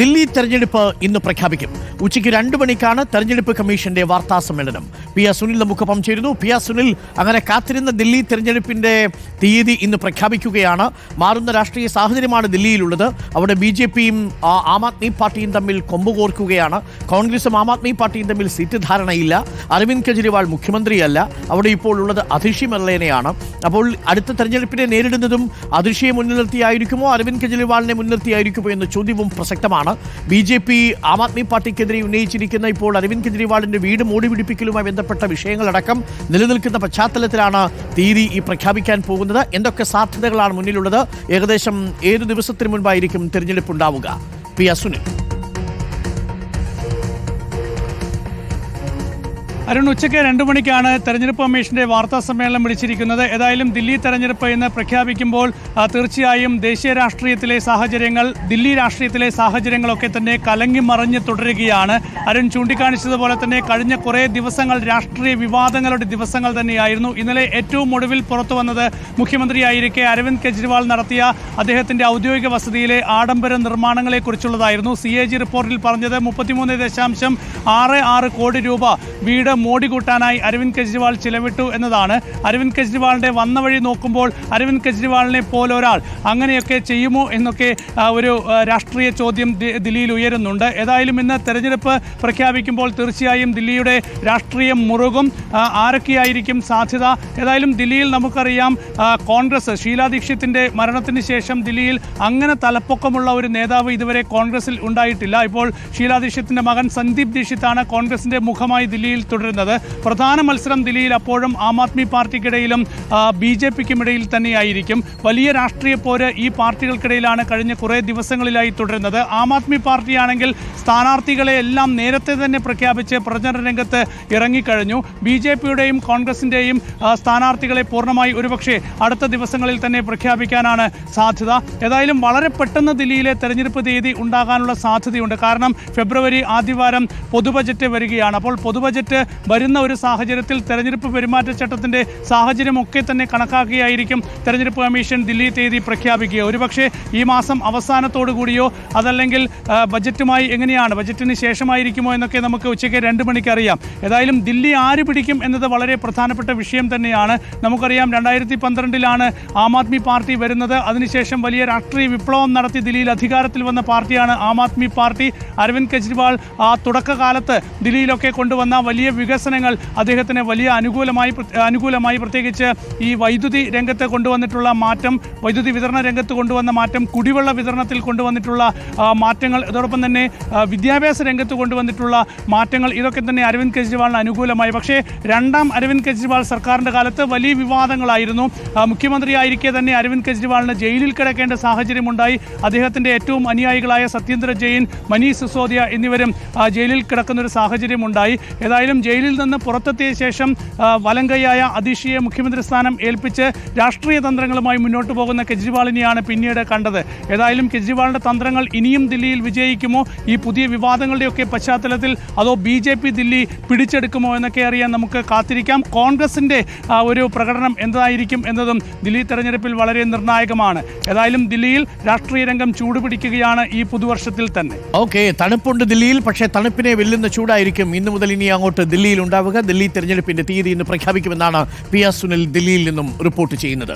ദില്ലി തെരഞ്ഞെടുപ്പ് ഇന്ന് പ്രഖ്യാപിക്കും. ഉച്ചയ്ക്ക് രണ്ടു മണിക്കാണ് തെരഞ്ഞെടുപ്പ് കമ്മീഷന്റെ വാർത്താ സമ്മേളനം. പി എസ് സുനിൽ നമുക്കൊപ്പം ചേരുന്നു. പി എസ് സുനിൽ അങ്ങനെ കാത്തിരുന്ന ദില്ലി തെരഞ്ഞെടുപ്പിന്റെ തീയതി ഇന്ന് പ്രഖ്യാപിക്കുകയാണ്. മാറുന്ന രാഷ്ട്രീയ സാഹചര്യമാണ് ദില്ലിയിലുള്ളത്. അവിടെ ബി ജെ പിയും ആം ആദ്മി പാർട്ടിയും തമ്മിൽ കൊമ്പുകോർക്കുകയാണ് കോൺഗ്രസും ആം ആദ്മി പാർട്ടിയും തമ്മിൽ സീറ്റ് ധാരണയില്ല. അരവിന്ദ് കെജ്രിവാൾ മുഖ്യമന്ത്രിയല്ല. അവിടെ ഇപ്പോൾ ഉള്ളത് അതിഷി മെർലേനയാണ്. അപ്പോൾ അടുത്ത തെരഞ്ഞെടുപ്പിനെ നേരിടുന്നതും അതിഷിയെ മുൻനിർത്തിയായിരിക്കുമോ നിർത്തിയായിരിക്കുമോ അരവിന്ദ് കെജ്രിവാളിനെ മുൻനിർത്തിയായിരിക്കുമോ എന്ന ചോദ്യവും പ്രസക്തമാണ്. B J P Aam Aadmi പാർട്ടിക്കെതിരെ ഉന്നയിച്ചിരിക്കുന്ന ഇപ്പോൾ അരവിന്ദ് കെജ്രിവാളിന്റെ വീട് മൂടിപിടിപ്പിക്കലുമായി ബന്ധപ്പെട്ട വിഷയങ്ങളടക്കം നിലനിൽക്കുന്ന പശ്ചാത്തലത്തിലാണ് തീയതി ഈ പ്രഖ്യാപിക്കാൻ പോകുന്നത്. എന്തൊക്കെ സാധ്യതകളാണ് മുന്നിലുള്ളത്? ഏകദേശം ഏതു ദിവസത്തിന് മുൻപായിരിക്കും തിരഞ്ഞെടുപ്പ് ഉണ്ടാവുക പി അസുനിൽ അരുൺ ഉച്ചയ്ക്ക് രണ്ടു മണിക്കാണ് തെരഞ്ഞെടുപ്പ് കമ്മീഷന്റെ വാർത്താ സമ്മേളനം വിളിച്ചിരിക്കുന്നത്. ഏതായാലും ദില്ലി തെരഞ്ഞെടുപ്പ് എന്ന് പ്രഖ്യാപിക്കുമ്പോൾ തീർച്ചയായും ദേശീയ രാഷ്ട്രീയത്തിലെ സാഹചര്യങ്ങൾ ദില്ലി രാഷ്ട്രീയത്തിലെ സാഹചര്യങ്ങളൊക്കെ തന്നെ കലങ്ങി മറിഞ്ഞ് തുടരുകയാണ്. അരുൺ ചൂണ്ടിക്കാണിച്ചതുപോലെ തന്നെ കഴിഞ്ഞ കുറേ ദിവസങ്ങൾ രാഷ്ട്രീയ വിവാദങ്ങളുടെ ദിവസങ്ങൾ തന്നെയായിരുന്നു. ഇന്നലെ ഏറ്റവും ഒടുവിൽ പുറത്തു വന്നത് മുഖ്യമന്ത്രിയായിരിക്കെ അരവിന്ദ് കെജ്രിവാൾ നടത്തിയ അദ്ദേഹത്തിന്റെ ഔദ്യോഗിക വസതിയിലെ ആഡംബര നിർമ്മാണങ്ങളെക്കുറിച്ചുള്ളതായിരുന്നു. സി എ ജി റിപ്പോർട്ടിൽ പറഞ്ഞത് മുപ്പത്തിമൂന്ന് ദശാംശം ആറ് ആറ് കോടി രൂപ വീട് മോടി കൂട്ടാനായി അരവിന്ദ് കെജ്രിവാൾ ചിലവിട്ടു എന്നതാണ്. അരവിന്ദ് കെജ്രിവാളിന്റെ വന്ന വഴി നോക്കുമ്പോൾ അരവിന്ദ് കെജ്രിവാളിനെ പോലെ ഒരാൾ അങ്ങനെയൊക്കെ ചെയ്യുമോ എന്നൊക്കെ ഒരു രാഷ്ട്രീയ ചോദ്യം ദില്ലിയിൽ ഉയരുന്നുണ്ട്. ഏതായാലും ഇന്ന് തെരഞ്ഞെടുപ്പ് പ്രഖ്യാപിക്കുമ്പോൾ തീർച്ചയായും ദില്ലിയുടെ രാഷ്ട്രീയം മുറുകും ആരൊക്കെയായിരിക്കും സാധ്യത? ഏതായാലും ദില്ലിയിൽ നമുക്കറിയാം കോൺഗ്രസ് ഷീലാ ദീക്ഷിത്തിന്റെ മരണത്തിന് ശേഷം ദില്ലിയിൽ അങ്ങനെ തലപ്പൊക്കമുള്ള ഒരു നേതാവ് ഇതുവരെ കോൺഗ്രസിൽ ഉണ്ടായിട്ടില്ല. ഇപ്പോൾ ഷീലാ ദീക്ഷിത്തിന്റെ മകൻ സന്ദീപ് ദീക്ഷിത്താണ് കോൺഗ്രസിന്റെ മുഖമായി ദില്ലിയിൽ തുടരുന്നത്. പ്രധാന മത്സരം ദില്ലിയിൽ അപ്പോഴും ആം ആദ്മി പാർട്ടിക്കിടയിലും ബി ജെ പിക്കും ഇടയിൽ തന്നെയായിരിക്കും. വലിയ രാഷ്ട്രീയ പോര് ഈ പാർട്ടികൾക്കിടയിലാണ് കഴിഞ്ഞ കുറേ ദിവസങ്ങളിലായി തുടരുന്നത്. ആം ആദ്മി പാർട്ടിയാണെങ്കിൽ സ്ഥാനാർത്ഥികളെ എല്ലാം നേരത്തെ തന്നെ പ്രഖ്യാപിച്ച് പ്രചരണ രംഗത്ത് ഇറങ്ങിക്കഴിഞ്ഞു. ബി ജെ പിയുടെയും കോൺഗ്രസിന്റെയും സ്ഥാനാർത്ഥികളെ പൂർണമായി ഒരുപക്ഷെ അടുത്ത ദിവസങ്ങളിൽ തന്നെ പ്രഖ്യാപിക്കാനാണ് സാധ്യത. ഏതായാലും വളരെ പെട്ടെന്ന് ദില്ലിയിലെ തെരഞ്ഞെടുപ്പ് തീയതി ഉണ്ടാകാനുള്ള സാധ്യതയുണ്ട്. കാരണം ഫെബ്രുവരി ആദ്യവാരം പൊതുബജറ്റ് വരികയാണ്. അപ്പോൾ പൊതുബജറ്റ് വരുന്ന ഒരു സാഹചര്യത്തിൽ തെരഞ്ഞെടുപ്പ് പെരുമാറ്റച്ചട്ടത്തിന്റെ സാഹചര്യമൊക്കെ തന്നെ കണക്കാക്കിയായിരിക്കും തെരഞ്ഞെടുപ്പ് കമ്മീഷൻ ദില്ലി തീയതി പ്രഖ്യാപിക്കുക. ഒരുപക്ഷെ ഈ മാസം അവസാനത്തോടു കൂടിയോ അതല്ലെങ്കിൽ ബജറ്റുമായി എങ്ങനെയാണ് ബജറ്റിന് ശേഷമായിരിക്കുമോ എന്നൊക്കെ നമുക്ക് ഉച്ചയ്ക്ക് രണ്ട് മണിക്ക് അറിയാം. ഏതായാലും ദില്ലി ആര് പിടിക്കും എന്നത് വളരെ പ്രധാനപ്പെട്ട വിഷയം തന്നെയാണ്. നമുക്കറിയാം രണ്ടായിരത്തി പന്ത്രണ്ടിലാണ് ആം ആദ്മി പാർട്ടി വരുന്നത്. അതിനുശേഷം വലിയ രാഷ്ട്രീയ വിപ്ലവം നടത്തി ദില്ലിയിൽ അധികാരത്തിൽ വന്ന പാർട്ടിയാണ് ആം ആദ്മി പാർട്ടി. അരവിന്ദ് കെജ്രിവാൾ ആ തുടക്കകാലത്ത് ദില്ലിയിലൊക്കെ കൊണ്ടുവന്ന വലിയ വികസനങ്ങൾ അദ്ദേഹത്തിന് വലിയ അനുകൂലമായി അനുകൂലമായി പ്രത്യേകിച്ച് ഈ വൈദ്യുതി രംഗത്ത് കൊണ്ടുവന്നിട്ടുള്ള മാറ്റം വൈദ്യുതി വിതരണ രംഗത്ത് കൊണ്ടുവന്ന മാറ്റം കുടിവെള്ള വിതരണത്തിൽ കൊണ്ടുവന്നിട്ടുള്ള മാറ്റങ്ങൾ അതോടൊപ്പം തന്നെ വിദ്യാഭ്യാസ രംഗത്ത് കൊണ്ടുവന്നിട്ടുള്ള മാറ്റങ്ങൾ ഇതൊക്കെ തന്നെ അരവിന്ദ് കെജ്രിവാളിന് അനുകൂലമായി. പക്ഷേ രണ്ടാം അരവിന്ദ് കെജ്രിവാൾ സർക്കാരിന്റെ കാലത്ത് വലിയ വിവാദങ്ങളായിരുന്നു. മുഖ്യമന്ത്രിയായിരിക്കെ തന്നെ അരവിന്ദ് കെജ്രിവാളിന് ജയിലിൽ കിടക്കേണ്ട സാഹചര്യമുണ്ടായി. അദ്ദേഹത്തിന്റെ ഏറ്റവും അനുയായികളായ സത്യേന്ദ്ര ജെയിൻ മനീഷ് സിസോദിയ എന്നിവരും ജയിലിൽ കിടക്കുന്ന ഒരു സാഹചര്യമുണ്ടായി. ഏതായാലും ജയിലിൽ നിന്ന് പുറത്തെത്തിയ ശേഷം വലങ്കയായ അതിഷിയെ മുഖ്യമന്ത്രി സ്ഥാനം ഏൽപ്പിച്ച് രാഷ്ട്രീയ തന്ത്രങ്ങളുമായി മുന്നോട്ട് പോകുന്ന കെജ്രിവാളിനെയാണ് പിന്നീട് കണ്ടത്. ഏതായാലും കെജ്രിവാളിന്റെ തന്ത്രങ്ങൾ ഇനിയും ദില്ലിയിൽ വിജയിക്കുമോ? ഈ പുതിയ വിവാദങ്ങളുടെയൊക്കെ പശ്ചാത്തലത്തിൽ അതോ ബി ജെ പി ദില്ലി പിടിച്ചെടുക്കുമോ എന്നൊക്കെ അറിയാൻ നമുക്ക് കാത്തിരിക്കാം. കോൺഗ്രസിന്റെ ഒരു പ്രകടനം എന്തായിരിക്കും എന്നതും ദില്ലി തെരഞ്ഞെടുപ്പിൽ വളരെ നിർണായകമാണ്. ഏതായാലും ദില്ലിയിൽ രാഷ്ട്രീയ രംഗം ചൂടുപിടിക്കുകയാണ് ഈ പുതുവർഷത്തിൽ തന്നെ. ഓക്കെ തണുപ്പുണ്ട് ദില്ലിയിൽ പക്ഷേ തണുപ്പിനെ വെല്ലുന്ന ചൂടായിരിക്കും. ഇന്നു മുതൽ ഇനി അങ്ങോട്ട് ദില്ലിയിൽ ഉണ്ടാവുക ദില്ലി തെരഞ്ഞെടുപ്പിന്റെ തീയതി ഇന്ന് പ്രഖ്യാപിക്കുമെന്നാണ് പി എസ് സുനിൽ ദില്ലിയിൽ നിന്നും റിപ്പോർട്ട് ചെയ്യുന്നത്.